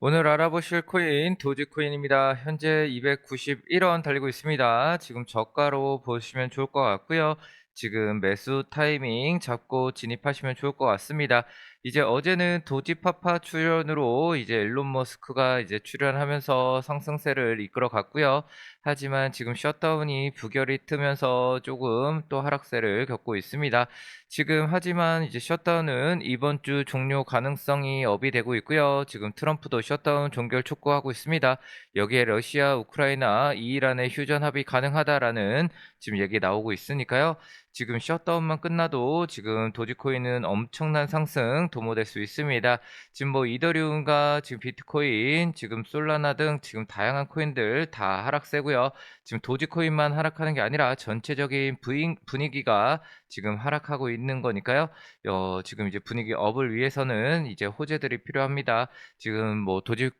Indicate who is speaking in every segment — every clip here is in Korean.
Speaker 1: 오늘 알아보실 코인 도지코인입니다. 현재 291원 달리고 있습니다. 지금 저가로 보시면 좋을 것 같고요. 지금 매수 타이밍 잡고 진입하시면 좋을 것 같습니다. 이제 어제는 도지파파 출연으로 이제 일론 머스크가 이제 출연하면서 상승세를 이끌어 갔고요. 하지만 지금 셧다운이 부결이 뜨면서 조금 또 하락세를 겪고 있습니다. 지금 하지만 이제 셧다운은 이번 주 종료 가능성이 업이 되고 있고요. 지금 트럼프도 셧다운 종결 촉구하고 있습니다. 여기에 러시아, 우크라이나, 이란의 휴전 합의 가능하다라는 지금 얘기 나오고 있으니까요. 지금 셧다운만 끝나도 지금 도지코인은 엄청난 상승 도모될 수 있습니다. 지금 뭐 이더리움과 지금 비트코인, 지금 솔라나 등 지금 다양한 코인들 다 하락세고요. 지금 도지코인만 하락하는 게 아니라 전체적인 부인, 분위기가 지금 하락하고 있는 거니까요. 어, 지금 이제 분위기 업을 위해서는 이제 호재들이 필요합니다. 지금 뭐 도지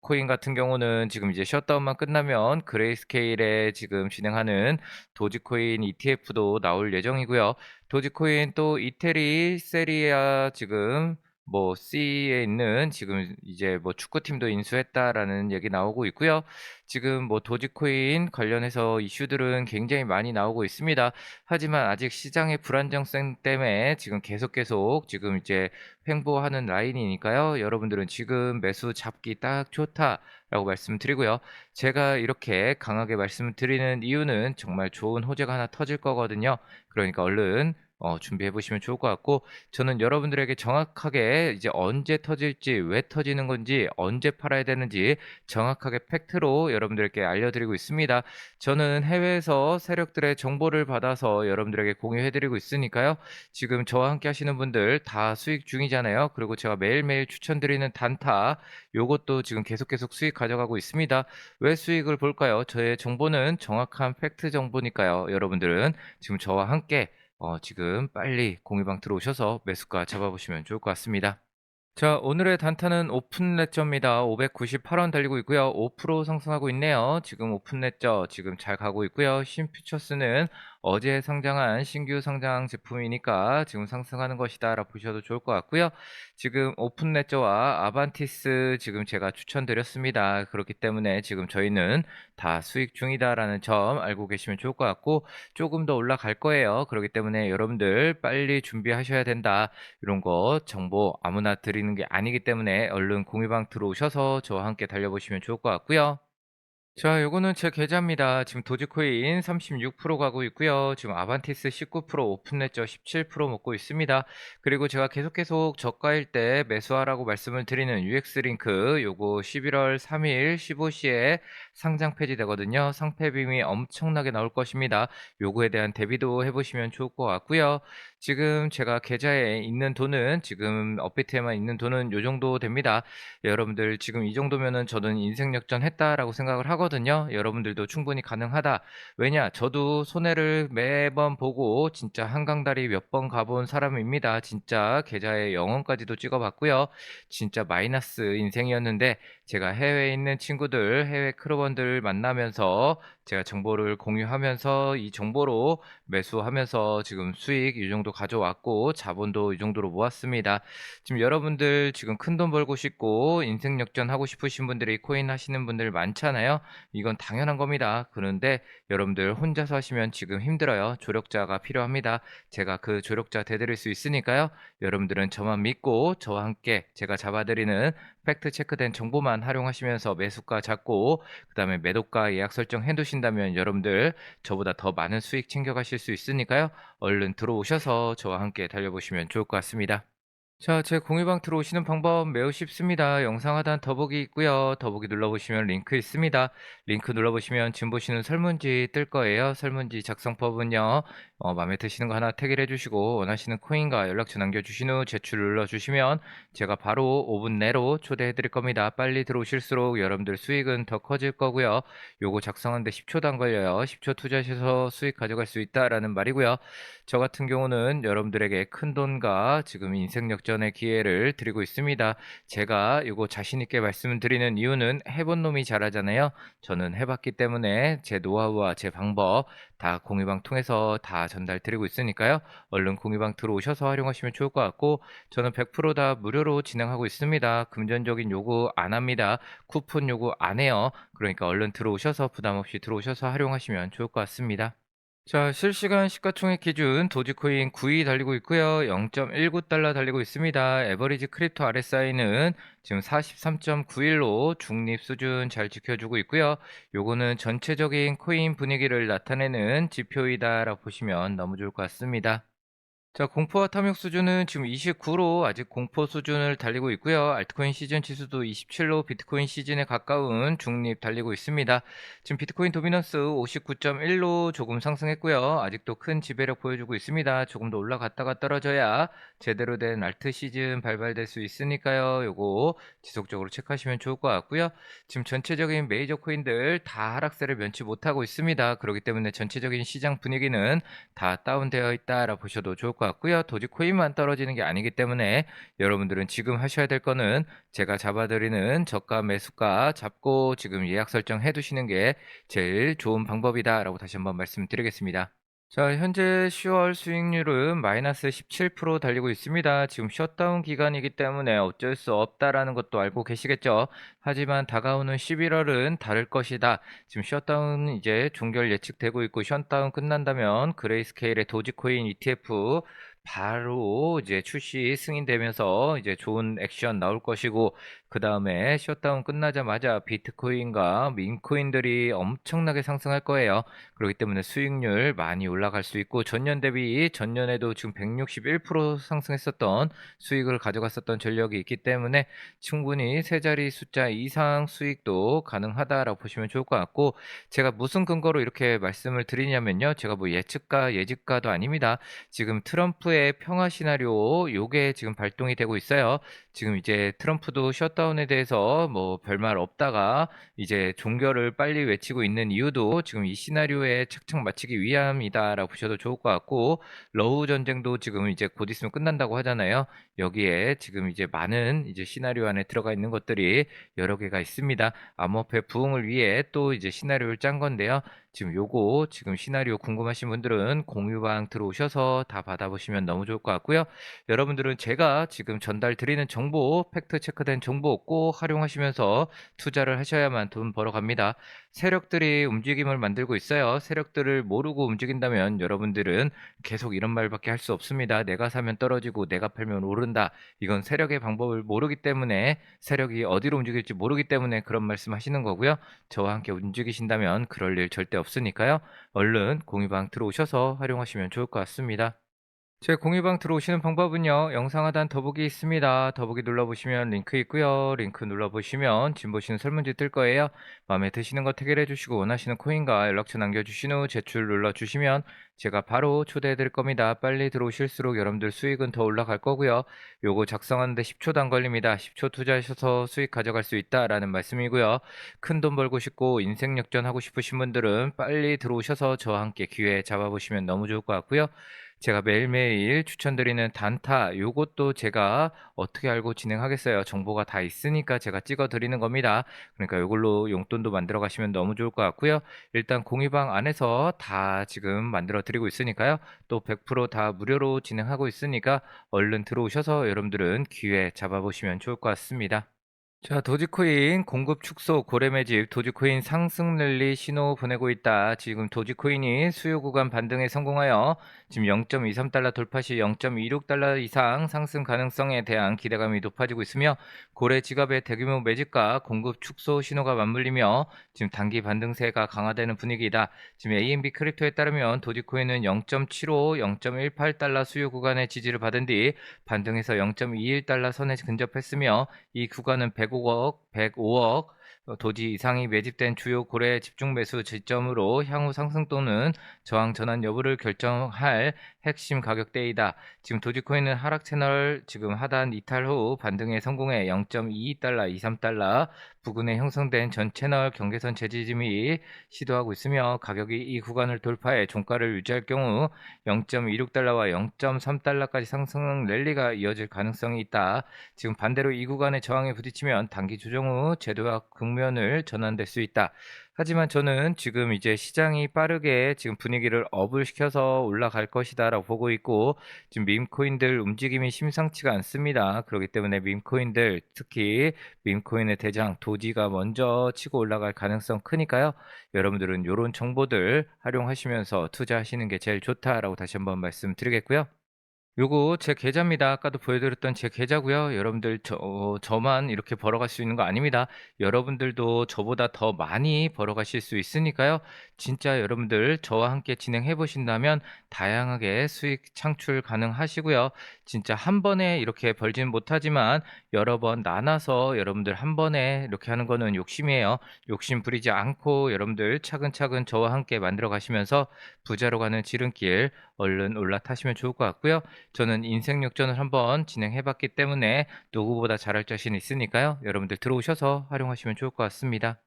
Speaker 1: 코인 같은 경우는 지금 이제 셧다운만 끝나면 그레이스케일에 지금 진행하는 도지코인 ETF도 나올 예정이고요. 도지코인 또 이태리 세리아 지금 뭐 C에 있는 지금 이제 뭐 축구팀도 인수했다라는 얘기 나오고 있고요. 지금 뭐 도지코인 관련해서 이슈들은 굉장히 많이 나오고 있습니다. 하지만 아직 시장의 불안정성 때문에 지금 계속 계속 지금 이제 횡보하는 라인이니까요. 여러분들은 지금 매수 잡기 딱 좋다라고 말씀드리고요. 제가 이렇게 강하게 말씀드리는 이유는 정말 좋은 호재가 하나 터질 거거든요. 그러니까 얼른 어, 준비해 보시면 좋을 것 같고 저는 여러분들에게 정확하게 이제 언제 터질지 왜 터지는 건지 언제 팔아야 되는지 정확하게 팩트로 여러분들께 알려드리고 있습니다. 저는 해외에서 세력들의 정보를 받아서 여러분들에게 공유해 드리고 있으니까요. 지금 저와 함께 하시는 분들 다 수익 중이잖아요. 그리고 제가 매일매일 추천드리는 단타 요것도 지금 계속 계속 수익 가져가고 있습니다. 왜 수익을 볼까요? 저의 정보는 정확한 팩트 정보니까요. 여러분들은 지금 저와 함께 어, 지금 빨리 공유방 들어오셔서 매수가 잡아보시면 좋을 것 같습니다. 자, 오늘의 단타는 오픈 레저입니다. 598원 달리고 있고요. 5% 상승하고 있네요. 지금 오픈 레저 지금 잘 가고 있고요. 신퓨처스는 어제 상장한 신규 상장 제품이니까 지금 상승하는 것이다 라 보셔도 좋을 것 같고요. 지금 오픈 레저와 아반티스 지금 제가 추천드렸습니다. 그렇기 때문에 지금 저희는 다 수익 중이다라는 점 알고 계시면 좋을 것 같고 조금 더 올라갈 거예요. 그렇기 때문에 여러분들 빨리 준비하셔야 된다. 이런 거 정보 아무나 드리는 게 아니기 때문에 얼른 공유방 들어오셔서 저와 함께 달려보시면 좋을 것 같고요. 자, 요거는 제 계좌입니다. 지금 도지코인 36% 가고 있고요. 지금 아반티스 19%, 오픈레저 17% 먹고 있습니다. 그리고 제가 계속 계속 저가일 때 매수하라고 말씀을 드리는 UX링크 요거 11월 3일 15시에 상장 폐지되거든요. 상패 빔이 엄청나게 나올 것입니다. 요거에 대한 대비도 해보시면 좋을 것 같고요. 지금 제가 계좌에 있는 돈은 지금 업비트에만 있는 돈은 요 정도 됩니다. 여러분들 지금 이 정도면은 저는 인생 역전 했다라고 생각을 하거든요. 여러분들도 충분히 가능하다. 왜냐? 저도 손해를 매번 보고 진짜 한강다리 몇 번 가본 사람입니다. 진짜 계좌에 영원까지도 찍어봤고요. 진짜 마이너스 인생이었는데 제가 해외에 있는 친구들, 해외 크루원들 만나면서 제가 정보를 공유하면서 이 정보로 매수하면서 지금 수익 이 정도 가져왔고 자본도 이 정도로 모았습니다. 지금 여러분들 지금 큰 돈 벌고 싶고 인생 역전 하고 싶으신 분들이 코인 하시는 분들 많잖아요. 이건 당연한 겁니다. 그런데 여러분들 혼자서 하시면 지금 힘들어요. 조력자가 필요합니다. 제가 그 조력자 되드릴 수 있으니까요. 여러분들은 저만 믿고 저와 함께 제가 잡아드리는 팩트 체크된 정보만 활용하시면서 매수가 잡고 그 다음에 매도가 예약 설정 해두신다면 여러분들 저보다 더 많은 수익 챙겨가실 수 있으니까요. 얼른 들어오셔서 저와 함께 달려보시면 좋을 것 같습니다. 자, 제 공유방 들어오시는 방법 매우 쉽습니다. 영상 하단 더보기 있고요. 더보기 눌러보시면 링크 있습니다. 링크 눌러보시면 지금 보시는 설문지 뜰 거예요. 설문지 작성법은요. 어, 마음에 드시는 거 하나 태그를 해주시고 원하시는 코인과 연락처 남겨주신 후 제출 눌러주시면 제가 바로 5분 내로 초대해 드릴 겁니다. 빨리 들어오실수록 여러분들 수익은 더 커질 거고요. 요거 작성하는데 10초도 안 걸려요. 10초 투자하셔서 수익 가져갈 수 있다라는 말이고요. 저 같은 경우는 여러분들에게 큰 돈과 지금 인생 역전의 기회를 드리고 있습니다. 제가 이거 자신 있게 말씀을 드리는 이유는 해본 놈이 잘하잖아요. 저는 해봤기 때문에 제 노하우와 제 방법 다 공유방 통해서 다 전달 드리고 있으니까요. 얼른 공유방 들어오셔서 활용하시면 좋을 것 같고 저는 100%다 무료로 진행하고 있습니다. 금전적인 요구 안 합니다. 쿠폰 요구 안 해요. 그러니까 얼른 들어오셔서 부담 없이 들어오셔서 활용하시면 좋을 것 같습니다. 자, 실시간 시가총액 기준 도지코인 9위 달리고 있고요. 0.19달러 달리고 있습니다. 에버리지 크립토 RSI는 지금 43.91로 중립 수준 잘 지켜주고 있고요. 요거는 전체적인 코인 분위기를 나타내는 지표이다라고 보시면 너무 좋을 것 같습니다. 자, 공포와 탐욕 수준은 지금 29로 아직 공포 수준을 달리고 있고요. 알트코인 시즌 지수도 27로 비트코인 시즌에 가까운 중립 달리고 있습니다. 지금 비트코인 도미넌스 59.1로 조금 상승했고요. 아직도 큰 지배력 보여주고 있습니다. 조금 더 올라갔다가 떨어져야 제대로 된 알트 시즌 발발될 수 있으니까요. 요거 지속적으로 체크하시면 좋을 것 같고요. 지금 전체적인 메이저 코인들 다 하락세를 면치 못하고 있습니다. 그렇기 때문에 전체적인 시장 분위기는 다 다운되어 있다라 보셔도 좋을 것 같 고요. 도지코인만 떨어지는 게 아니기 때문에 여러분들은 지금 하셔야 될 거는 제가 잡아드리는 저가 매수가 잡고 지금 예약 설정 해 두시는 게 제일 좋은 방법이다라고 다시 한번 말씀드리겠습니다. 자, 현재 10월 수익률은 마이너스 17% 달리고 있습니다. 지금 셧다운 기간이기 때문에 어쩔 수 없다라는 것도 알고 계시겠죠? 하지만 다가오는 11월은 다를 것이다. 지금 셧다운 이제 종결 예측되고 있고 셧다운 끝난다면 그레이스케일의 도지코인 ETF 바로 이제 출시 승인되면서 이제 좋은 액션 나올 것이고 그 다음에 셧다운 끝나자마자 비트코인과 민코인들이 엄청나게 상승할 거예요. 그렇기 때문에 수익률 많이 올라갈 수 있고 전년 대비 전년에도 지금 161% 상승했었던 수익을 가져갔었던 전력이 있기 때문에 충분히 세 자리 숫자 이상 수익도 가능하다라고 보시면 좋을 것 같고 제가 무슨 근거로 이렇게 말씀을 드리냐면요. 제가 뭐 예측가 예측가도 아닙니다. 지금 트럼프의 평화 시나리오 요게 지금 발동이 되고 있어요. 지금 이제 트럼프도 셧다운에 대해서 뭐 별말 없다가 이제 종결을 빨리 외치고 있는 이유도 지금 이 시나리오에 착착 맞추기 위함이다라고 보셔도 좋을 것 같고 러우 전쟁도 지금 이제 곧 있으면 끝난다고 하잖아요. 여기에 지금 이제 많은 이제 시나리오 안에 들어가 있는 것들이 여러 개가 있습니다. 암호화폐 부흥을 위해 또 이제 시나리오를 짠 건데요. 지금 요거 지금 시나리오 궁금하신 분들은 공유방 들어오셔서 다 받아보시면 너무 좋을 것 같고요. 여러분들은 제가 지금 전달 드리는 정보, 팩트 체크된 정보 꼭 활용하시면서 투자를 하셔야만 돈 벌어갑니다. 세력들이 움직임을 만들고 있어요. 세력들을 모르고 움직인다면 여러분들은 계속 이런 말밖에 할 수 없습니다. 내가 사면 떨어지고 내가 팔면 오른다. 이건 세력의 방법을 모르기 때문에 세력이 어디로 움직일지 모르기 때문에 그런 말씀 하시는 거고요. 저와 함께 움직이신다면 그럴 일 절대 없으니까요. 얼른 공유방 들어오셔서 활용하시면 좋을 것 같습니다. 제 공유방 들어오시는 방법은요. 영상 하단 더보기 있습니다. 더보기 눌러보시면 링크 있고요. 링크 눌러보시면 지금 보시는 설문지 뜰 거예요. 마음에 드시는 거 태결해 주시고 원하시는 코인과 연락처 남겨주신 후 제출 눌러주시면 제가 바로 초대해 드릴 겁니다. 빨리 들어오실수록 여러분들 수익은 더 올라갈 거고요. 요거 작성하는데 10초도 안 걸립니다. 10초 투자하셔서 수익 가져갈 수 있다라는 말씀이고요. 큰 돈 벌고 싶고 인생 역전 하고 싶으신 분들은 빨리 들어오셔서 저와 함께 기회 잡아보시면 너무 좋을 것 같고요. 제가 매일매일 추천드리는 단타 요것도 제가 어떻게 알고 진행하겠어요. 정보가 다 있으니까 제가 찍어 드리는 겁니다. 그러니까 요걸로 용돈도 만들어 가시면 너무 좋을 것 같고요. 일단 공유방 안에서 다 지금 만들어 드리고 있으니까요. 또 100%다 무료로 진행하고 있으니까 얼른 들어오셔서 여러분들은 기회 잡아보시면 좋을 것 같습니다. 자, 도지코인 공급 축소 고래 매집 도지코인 상승 랠리 신호 보내고 있다. 지금 도지코인이 수요 구간 반등에 성공하여 지금 0.23달러 돌파 시 0.26달러 이상 상승 가능성에 대한 기대감이 높아지고 있으며 고래 지갑의 대규모 매집과 공급 축소 신호가 맞물리며 지금 단기 반등세가 강화되는 분위기이다. 지금 AMB 크립토에 따르면 도지코인은 0.75, 0.18달러 수요 구간의 지지를 받은 뒤 반등해서 0.21달러 선에 근접했으며 이 구간은 100 105억, 105억 도지 이상이 매집된 주요 고래 집중 매수 지점으로 향후 상승 또는 저항 전환 여부를 결정할 핵심 가격대이다. 지금 도지코인은 하락 채널 지금 하단 이탈 후 반등에 성공해 0.22달러, 23달러 부근에 형성된 전 채널 경계선 재지지 및 시도하고 있으며 가격이 이 구간을 돌파해 종가를 유지할 경우 0.26달러와 0.3달러까지 상승 랠리가 이어질 가능성이 있다. 지금 반대로 이 구간의 저항에 부딪히면 단기 조정 후 제도와 국면을 전환될 수 있다. 하지만 저는 지금 이제 시장이 빠르게 지금 분위기를 업을 시켜서 올라갈 것이다라고 보고 있고 지금 밈코인들 움직임이 심상치가 않습니다. 그렇기 때문에 밈코인들 특히 밈코인의 대장 도지가 먼저 치고 올라갈 가능성 크니까요. 여러분들은 이런 정보들 활용하시면서 투자하시는 게 제일 좋다라고 다시 한번 말씀드리겠고요. 요거 제 계좌입니다. 아까도 보여드렸던 제 계좌고요. 여러분들 저, 어, 저만 이렇게 벌어갈 수 있는 거 아닙니다. 여러분들도 저보다 더 많이 벌어가실 수 있으니까요. 진짜 여러분들 저와 함께 진행해 보신다면 다양하게 수익 창출 가능하시고요. 진짜 한 번에 이렇게 벌지는 못하지만 여러 번 나눠서 여러분들 한 번에 이렇게 하는 거는 욕심이에요. 욕심 부리지 않고 여러분들 차근차근 저와 함께 만들어 가시면서 부자로 가는 지름길 얼른 올라타시면 좋을 것 같고요. 저는 인생 역전을 한번 진행해 봤기 때문에 누구보다 잘할 자신 있으니까요. 여러분들 들어오셔서 활용하시면 좋을 것 같습니다.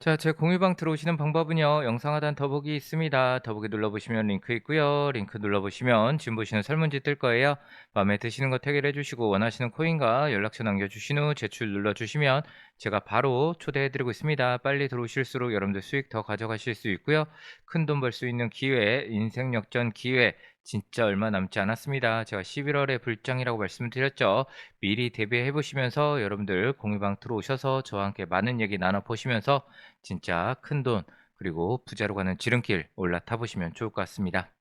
Speaker 1: 자, 제 공유방 들어오시는 방법은요. 영상 하단 더보기 있습니다. 더보기 눌러보시면 링크 있고요. 링크 눌러보시면 지금 보시는 설문지 뜰 거예요. 마음에 드시는 거 태그를 해주시고 원하시는 코인과 연락처 남겨주신 후 제출 눌러주시면 제가 바로 초대해드리고 있습니다. 빨리 들어오실수록 여러분들 수익 더 가져가실 수 있고요. 큰 돈 벌 수 있는 기회, 인생 역전 기회 진짜 얼마 남지 않았습니다. 제가 11월에 불장이라고 말씀드렸죠. 미리 대비해 보시면서 여러분들 공유방 들어오셔서 저와 함께 많은 얘기 나눠 보시면서 진짜 큰 돈 그리고 부자로 가는 지름길 올라타 보시면 좋을 것 같습니다.